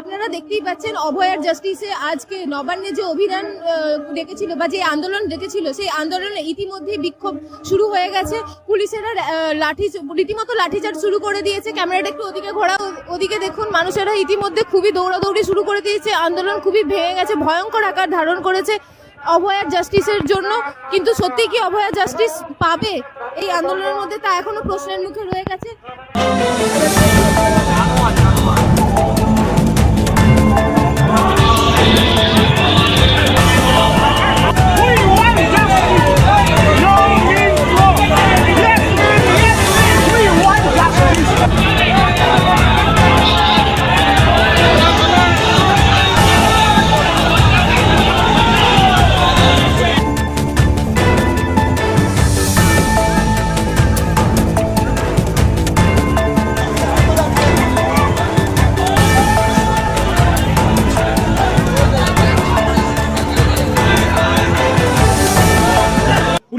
আপনারা দেখতেই পাচ্ছেন অভয়ার জাস্টিসে আজকে নবান্নে যে অভিযান ডেকেছিল বা যে আন্দোলন ডেকেছিল, সেই আন্দোলনে ইতিমধ্যে বিক্ষোভ শুরু হয়ে গেছে। পুলিশেরা লাঠি রীতিমতো লাঠিচার্জ শুরু করে দিয়েছে। ক্যামেরাটা একটু ওদিকে ঘোরা ওদিকে দেখুন। মানুষেরা ইতিমধ্যে খুবই দৌড়াদৌড়ি শুরু করে দিয়েছে। আন্দোলন খুবই ভেঙে গেছে, ভয়ঙ্কর আকার ধারণ করেছে অভয়ার জাস্টিসের জন্য। কিন্তু সত্যি কি অভয়া জাস্টিস পাবে এই আন্দোলনের মধ্যে তা এখনও প্রশ্নের মুখে রয়ে গেছে?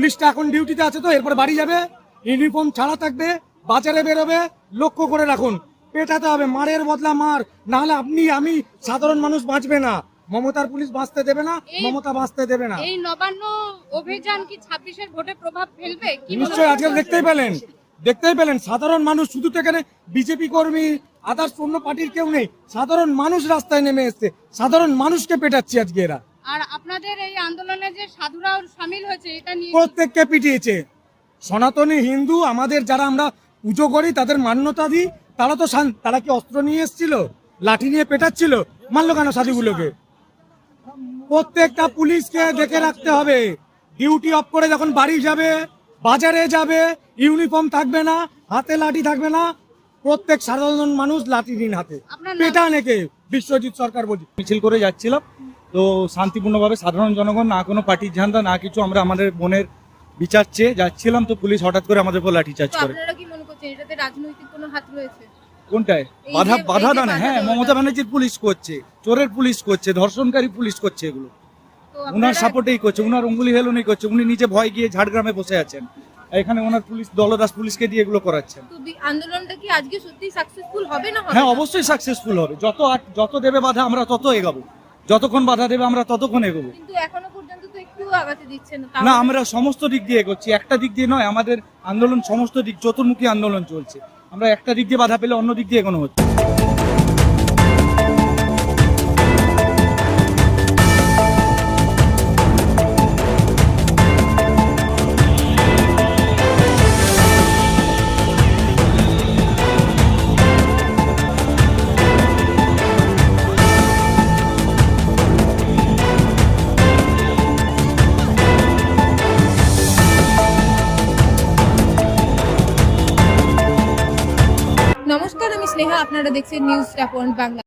পুলিশটা এখন ডিউটিতে আছে তো এরপর বাড়ি যাবে ইউনিফর্ম ছাড়া থাকবে বাজারে বেরোবে লক্ষ্য করে রাখুন। পেটাতে হবে মারের বদলা মার নাহলে আপনি আমি সাধারণ মানুষ বাঁচবে না। মমতার পুলিশ বাঁচতে দেবে না মমতা বাঁচতে দেবে না। এই নবান্ন অভিযান কি ছাব্বিশের ভোটে প্রভাব ফেলবে? নিশ্চয়ই আজকে দেখতেই পেলেন দেখতেই পেলেন সাধারণ মানুষ শুধু তো এখানে বিজেপি কর্মী আদার্স অন্য পার্টির কেউ নেই সাধারণ মানুষ রাস্তায় নেমে এসছে সাধারণ মানুষকে পেটাচ্ছে আজকে এরা। আর আপনাদের এই আন্দোলনে যে সাধুরাও সামিল হয়েছে এটা নিয়ে প্রত্যেককে পিটিয়েছে। সনাতনী হিন্দু আমাদের যারা আমরা পুজো করি তাদের মান্যতা দিই তারা তো তারা কি অস্ত্র নিয়ে এসেছিল? লাঠি নিয়ে পেটাচ্ছিল? মানলো কেন সাধুগুলোকে? প্রত্যেকটা পুলিশকে দেখে রাখতে হবে। ডিউটি অফ করে যখন বাড়ি যাবে বাজারে যাবে ইউনিফর্ম থাকবে না হাতে লাঠি থাকবে না প্রত্যেক সাধারণ মানুষ লাঠি দিন হাতে? পেটা নেকে বিশ্বজিৎ সরকার বলছি। মিছিল করে যাচ্ছিলাম। তো শান্তিপূর্ণভাবে সাধারণ জনগণ না কোনো পার্টির ঝান্ডা না কিছু আমরা আমাদের বোনের বিচার চেয়ে যাচ্ছিলাম তো পুলিশ হঠাৎ করে আমাদের উপর লাঠিচার্জ করে। কি মনে করছেন এটাতে রাজনৈতিক কোনো হাত রয়েছে? কোনটায়? বাধা বাধা দানে হ্যাঁ মমতা ব্যানার্জির পুলিশ করছে চোরের পুলিশ করছে ধর্ষণকারী পুলিশ করছে এগুলো। উনার সাপোর্টেই করছে উনার অঙ্গুলি হেলুনি করছে উনি নিজে ভয় গিয়ে ঝাড়গ্রামে বসে আছেন। এখানে ওনার পুলিশ দলদাস পুলিশকে দিয়ে এগুলো করাচ্ছেন। আন্দোলনটা কি আজকে সত্যি সাকসেসফুল হবে না হ্যাঁ অবশ্যই সাকসেসফুল হবে। যত যত দেবে বাধা আমরা তত এগাবো। যতক্ষণ বাধা দেবে আমরা ততক্ষণ এগোবো। কিন্তু এখনও পর্যন্ত তো একটু আগাতে দিচ্ছে না। না আমরা সমস্ত দিক দিয়ে এগোচ্ছি। একটা দিক দিয়ে নয় আমাদের আন্দোলন সমস্ত দিক চতুর্মুখী আন্দোলন চলছে। আমরা একটা দিক দিয়ে বাধা পেলে অন্য দিক দিয়ে এগোনো হচ্ছে। স্নেহা আপনারা দেখছেন নিউজ পয়েন্ট বাংলা